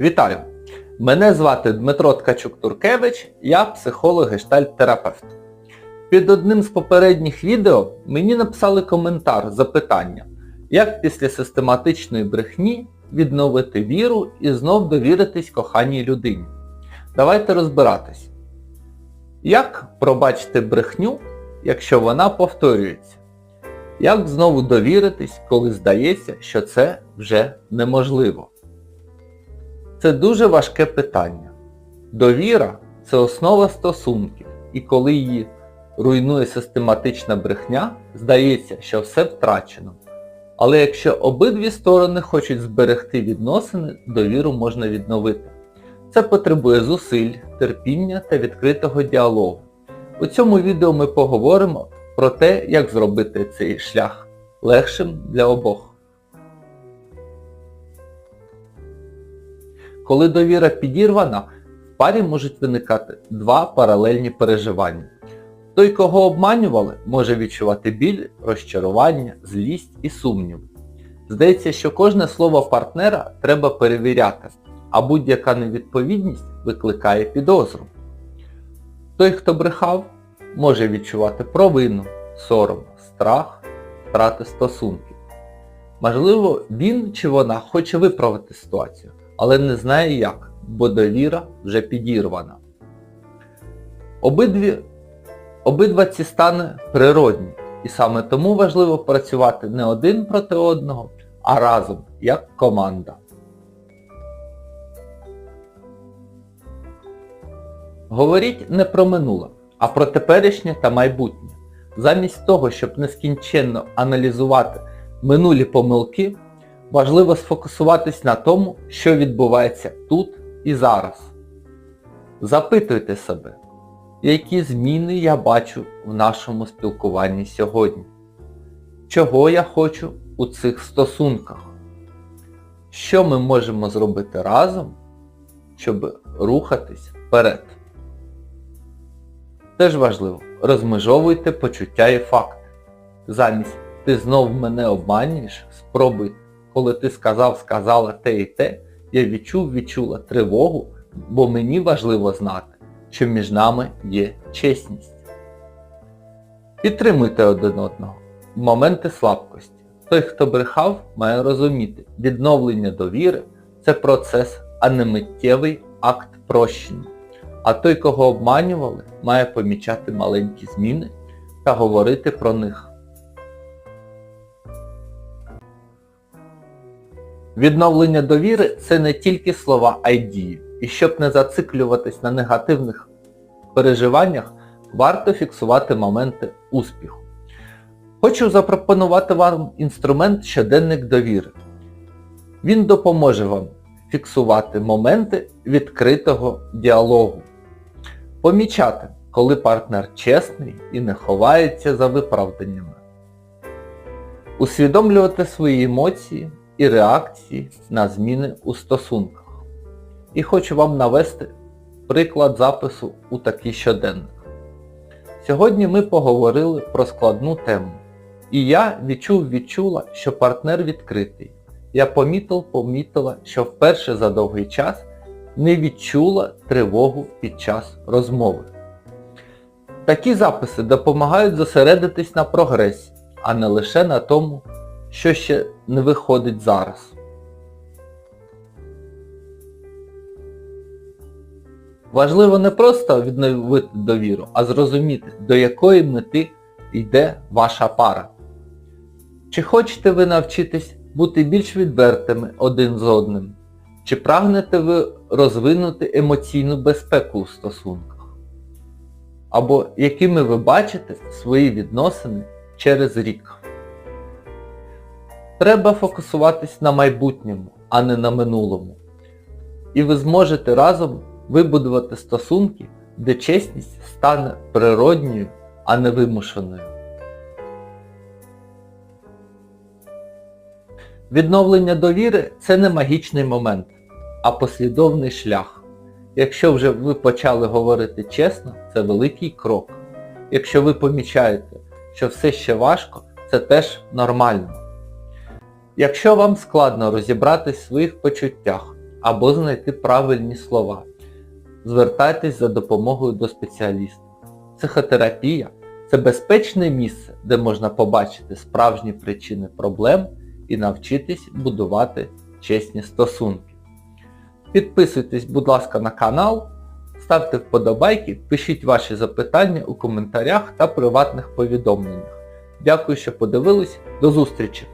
Вітаю! Мене звати Дмитро Ткачук-Туркевич, я психолог-гештальт-терапевт. Під одним з попередніх відео мені написали коментар запитання, як після систематичної брехні відновити віру і знов довіритись коханій людині. Давайте розбиратись. Як пробачити брехню, якщо вона повторюється? Як знову довіритись, коли здається, що це вже неможливо? Це дуже важке питання. Довіра це основа стосунків, і коли її руйнує систематична брехня, здається, що все втрачено. Але якщо обидві сторони хочуть зберегти відносини, довіру можна відновити. Це потребує зусиль, терпіння та відкритого діалогу. У цьому відео ми поговоримо про те, як зробити цей шлях легшим для обох. Коли довіра підірвана, в парі можуть виникати два паралельні переживання. Той, кого обманювали, може відчувати біль, розчарування, злість і сумнів. Здається, що кожне слово партнера треба перевіряти, а будь-яка невідповідність викликає підозру. Той, хто брехав, може відчувати провину, сором, страх, втрати стосунків. Можливо, він чи вона хоче виправити ситуацію, але не знає як, бо довіра вже підірвана. Обидві, обидва ці стани природні, і саме тому важливо працювати не один проти одного, а разом, як команда. Говоріть не про минуле, а про теперішнє та майбутнє. Замість того, щоб нескінченно аналізувати минулі помилки, важливо сфокусуватись на тому, що відбувається тут і зараз. Запитуйте себе, які зміни я бачу в нашому спілкуванні сьогодні? Чого я хочу у цих стосунках? Що ми можемо зробити разом, щоб рухатись вперед? Теж важливо, розмежовуйте почуття і факти. Замість ти знов мене обманюєш, спробуй, коли ти сказав, сказала те і те, я відчув, відчула тривогу, бо мені важливо знати, що між нами є чесність. Підтримуйте один одного. Моменти слабкості. Той, хто брехав, має розуміти, відновлення довіри це процес, а не миттєвий акт прощення. А той, кого обманювали, має помічати маленькі зміни та говорити про них. Відновлення довіри це не тільки слова, а й дії. І щоб не зациклюватись на негативних переживаннях, варто фіксувати моменти успіху. Хочу запропонувати вам інструмент щоденник довіри. Він допоможе вам фіксувати моменти відкритого діалогу. Помічати, коли партнер чесний і не ховається за виправданнями. Усвідомлювати свої емоції і реакції на зміни у стосунках. І хочу вам навести приклад запису у такий щоденник. Сьогодні ми поговорили про складну тему. І я відчув-відчула, що партнер відкритий. Я помітив, помітила, що вперше за довгий час не відчула тривогу під час розмови. Такі записи допомагають зосередитись на прогресі, а не лише на тому, що ще не виходить зараз. Важливо не просто відновити довіру, а зрозуміти, до якої мети йде ваша пара. Чи хочете ви навчитись бути більш відвертими один з одним? Чи прагнете ви розвинути емоційну безпеку у стосунках? Або якими ви бачите свої відносини через рік? Треба фокусуватись на майбутньому, а не на минулому. І ви зможете разом вибудувати стосунки, де чесність стане природньою, а не вимушеною. Відновлення довіри це не магічний момент, а послідовний шлях. Якщо вже ви почали говорити чесно, це великий крок. Якщо ви помічаєте, що все ще важко, це теж нормально. Якщо вам складно розібратись в своїх почуттях, або знайти правильні слова. Звертайтесь за допомогою до спеціаліста. Психотерапія це безпечне місце, де можна побачити справжні причини проблем і навчитись будувати чесні стосунки. Підписуйтесь, будь ласка, на канал, ставте вподобайки, пишіть ваші запитання у коментарях та приватних повідомленнях. Дякую, що подивились. До зустрічі!